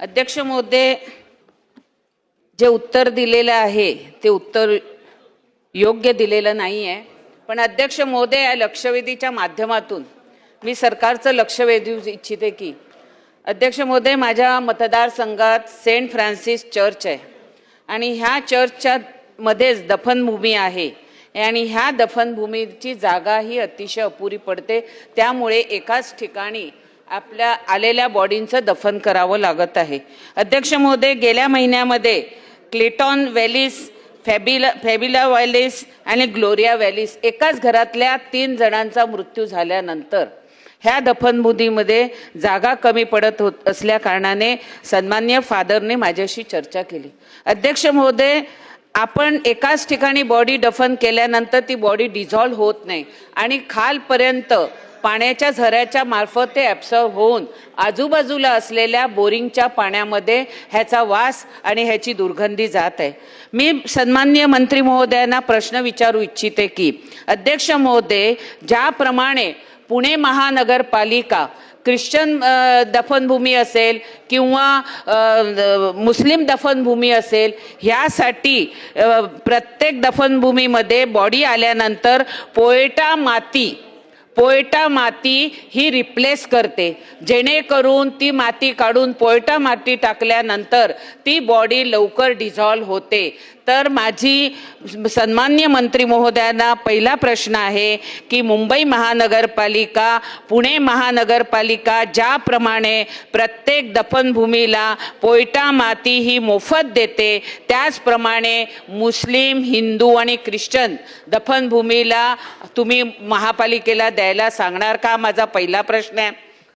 अध्यक्ष महोदय जे उत्तर दिलेलं आहे ते उत्तर योग्य दिलेलं नाही आहे पण अध्यक्ष महोदय या लक्षवेधीच्या माध्यमातून मी सरकारचं लक्ष वेधू इच्छिते की अध्यक्ष महोदय माझ्या मतदारसंघात सेंट फ्रान्सिस चर्च आहे. आणि ह्या चर्चच्या मध्येच दफनभूमी आहे. आणि ह्या दफनभूमीची जागा ही अतिशय अपुरी पडते. त्यामुळे एकाच ठिकाणी आपल्या आलेल्या बॉडींचं दफन करावं लागत आहे. अध्यक्ष महोदय गेल्या महिन्यामध्ये क्लेटॉन व्हॅलिस फॅबिला फॅबिला व्हॅलिस आणि ग्लोरिया व्हॅलिस एकाच घरातल्या तीन जणांचा मृत्यू झाल्यानंतर ह्या दफनभूमीमध्ये जागा कमी पडत होत असल्या कारणाने सन्मान्य फादरने माझ्याशी चर्चा केली. अध्यक्ष महोदय आपण एकाच ठिकाणी बॉडी दफन केल्यानंतर ती बॉडी डिझॉल्व्ह होत नाही आणि खालपर्यंत पाण्याच्या झऱ्याच्या मार्फत ते ॲब्सॉर्व होऊन आजूबाजूला असलेल्या बोरिंगच्या पाण्यामध्ये ह्याचा वास आणि ह्याची दुर्गंधी जात आहे. मी सन्मान्य मंत्री महोदयांना प्रश्न विचारू इच्छिते की अध्यक्ष महोदय ज्याप्रमाणे पुणे महानगरपालिका ख्रिश्चन दफनभूमी असेल किंवा मुस्लिम दफनभूमी असेल ह्यासाठी प्रत्येक दफनभूमीमध्ये बॉडी आल्यानंतर पोयटा माती पोयटा माती ही रिप्लेस करते. जेणेकरून ती माती काढून पोयटा माती टाकल्यानंतर ती बॉडी लवकर डिझॉल्व होते. तर माझी सन्मान्य मंत्री महोदयांना पहिला प्रश्न आहे की मुंबई महानगरपालिका पुणे महानगरपालिका ज्याप्रमाणे प्रत्येक दफनभूमीला पोयटा माती ही मोफत देते त्याचप्रमाणे मुस्लिम हिंदू आणि ख्रिश्चन दफनभूमीला तुम्ही महापालिकेला द्या द्यायला सांगणार का? माझा पहिला प्रश्न आहे.